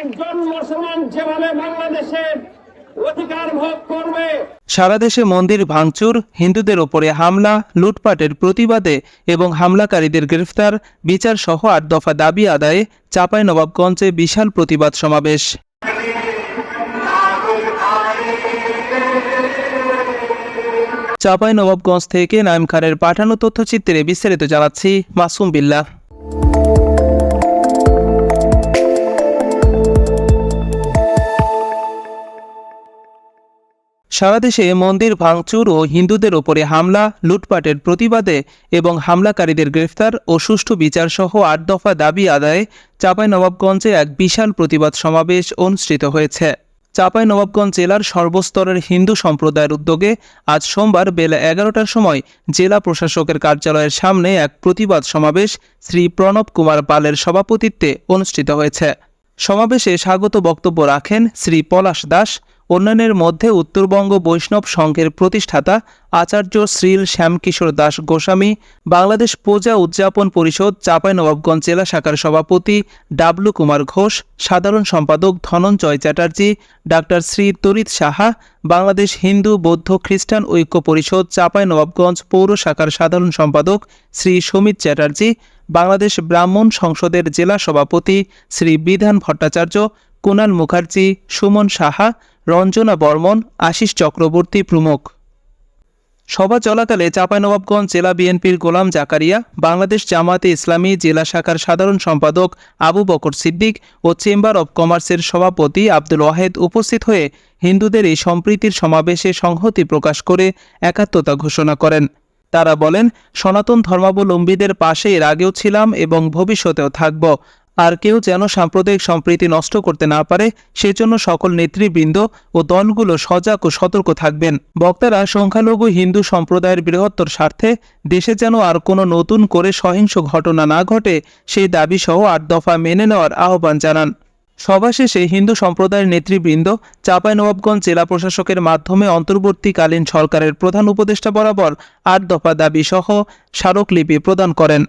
একজন মুসলমান যেভাবে বাংলাদেশের অধিকার ভোগ করবে, সারা দেশে মন্দির ভাঙচুর, হিন্দুদের ওপরে হামলা, লুটপাটের প্রতিবাদে এবং হামলাকারীদের গ্রেফতার, বিচার সহ আট দফা দাবি আদায়ে চাঁপাইনবাবগঞ্জে বিশাল প্রতিবাদ সমাবেশ। চাঁপাইনবাবগঞ্জ থেকে নাইম খানের পাঠানো তথ্যচিত্রে বিস্তারিত জানাচ্ছি মাসুম বিল্লাহ। সারা দেশে মন্দির ভাঙচুর ও হিন্দুদের ওপরে হামলা, লুটপাটের প্রতিবাদে এবং হামলাকারীদের গ্রেফতার ও সুষ্ঠু বিচার সহ আট দফা দাবি আদায়ে চাঁপাইনবাবগঞ্জে এক বিশাল প্রতিবাদ সমাবেশ অনুষ্ঠিত হয়েছে। চাঁপাইনবাবগঞ্জ জেলার সর্বস্তরের হিন্দু সম্প্রদায়ের উদ্যোগে আজ সোমবার বেলা এগারোটার সময় জেলা প্রশাসকের কার্যালয়ের সামনে এক প্রতিবাদ সমাবেশ শ্রী প্রণব কুমার পালের সভাপতিত্বে অনুষ্ঠিত হয়েছে। সমাবেশে স্বাগত বক্তব্য রাখেন শ্রী পলাশ দাস অন্যান্যের মধ্যে উত্তরবঙ্গ বৈষ্ণব সংঘের প্রতিষ্ঠাতা আচার্য শ্রীল শ্যামকিশোর দাস গোস্বামী, বাংলাদেশ পূজা উদযাপন পরিষদ, চাঁপাইনবাবগঞ্জ জেলা শাখার সভাপতি ডাবলু কুমার ঘোষ, সাধারণ সম্পাদক ধনঞ্জয় চ্যাটার্জি, ডাক্তার শ্রী তরিত সাহা, বাংলাদেশ হিন্দু বৌদ্ধ খ্রিস্টান ঐক্য পরিষদ, চাঁপাইনবাবগঞ্জ পৌর শাখার সাধারণ সম্পাদক শ্রী সমিত চ্যাটার্জি, বাংলাদেশ ব্রাহ্মণ সংসদের জেলা সভাপতি শ্রী বিধান ভট্টাচার্য কুনাল মুখার্জি, সুমন সাহা, রঞ্জনা বর্মন, আশিস চক্রবর্তী প্রমুখ। সভা চলাকালে চাঁপাইনবাবগঞ্জ জেলা বিএনপির গোলাম জাকারিয়া, বাংলাদেশ জামাতে ইসলামী জেলা শাখার সাধারণ সম্পাদক আবু বকর সিদ্দিক ও চেম্বার অব কমার্সের সভাপতি আব্দুল ওয়াহেদ উপস্থিত হয়ে হিন্দুদের এই সম্প্রীতির সমাবেশে সংহতি প্রকাশ করে একাত্মতা ঘোষণা করেন। তারা বলেন, সনাতন ধর্মাবলম্বীদের পাশে এর আগেও ছিলাম এবং ভবিষ্যতেও থাকব। আর কেউ যেন সাম্প্রদায়িক সম্প্রীতি নষ্ট করতে না পারে, সেজন্য সকল নেতৃবৃন্দ ও দলগুলো সজাগ ও সতর্ক থাকবেন। বক্তারা সংখ্যালঘু হিন্দু সম্প্রদায়ের বৃহত্তর স্বার্থে দেশে যেন আর কোনো নতুন করে সহিংস ঘটনা না ঘটে, সেই দাবি সহ আট দফা মেনে নেওয়ার আহ্বান জানান। সভা শেষে হিন্দু সম্প্রদায়ের নেতৃবৃন্দ চাঁপাইনবাবগঞ্জ জেলা প্রশাসকের মাধ্যমে অন্তর্বর্তীকালীন সরকারের প্রধান উপদেষ্টা বরাবর আট দফা দাবি সহ স্মারকলিপি প্রদান করেন।